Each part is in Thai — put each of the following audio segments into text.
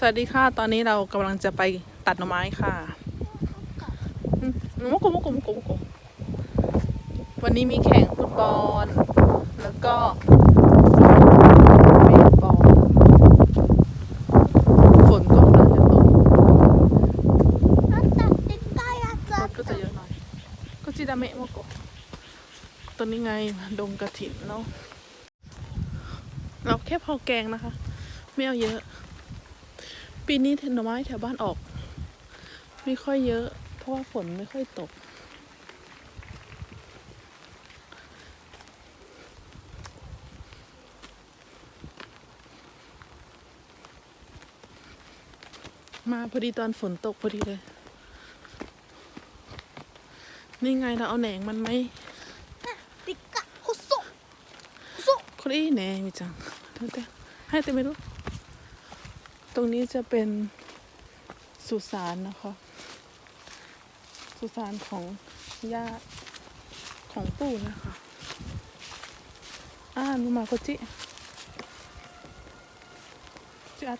สวัสดีค่ะ ตอนนี้เรากำลังจะไปตัดหน่อไม้ค่ะมุกุมุกุมุกุมุกุวันนี้มีแข่งฟุตบอล แล้วก็บอลฝนก็กำลังจะตกรถก็จะเยอะหน่อย ก็จิดามะมุกุตอนนี้ไงดงกระถิ่นเนาะ เราแค่พอแกงนะคะ ไม่เอาเยอะ ปีนี้หน่อไม้แถวบ้านออก ไม่ค่อยเยอะ เพราะว่าฝนไม่ค่อยตก มาพอดีตอนฝนตกพอดีเลย นี่ไงเราเอาแหนงมันไหมติกะฮุสุฮุสุครีแหนงมีจังให้เต็มไปรู้ งนี้จะเป็นสุสานนะคะ สุสานของญาติของปู่นะคะอ่านูมาโคจิจัด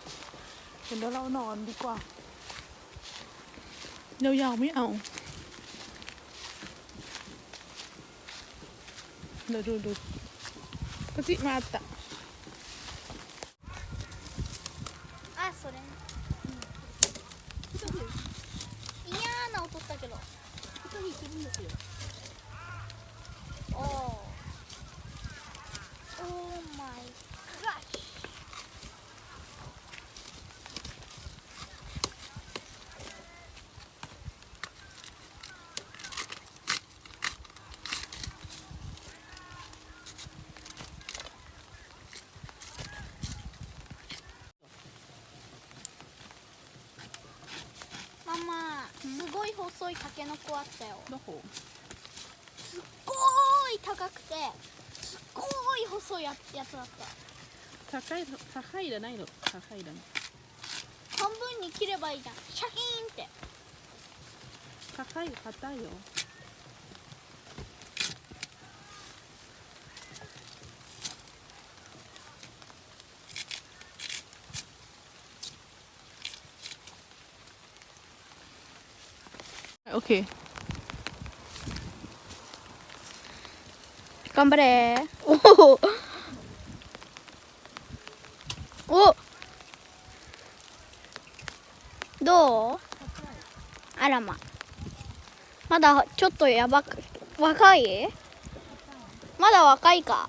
เห็นแล้วเรานอนดีกว่ายาวๆไม่เอาเดี๋ยวดูดูโคจิมาตะ すごい細いタケノコあったよ。どこ？すっごい高くてすっごい細いややつだった。高い高いじゃないの？高いだね半分に切ればいいじゃん。シャキーンって。高い硬いよオッケー頑張れ。おお。お。どう？あらま。まだちょっとやばく若い？まだ若いか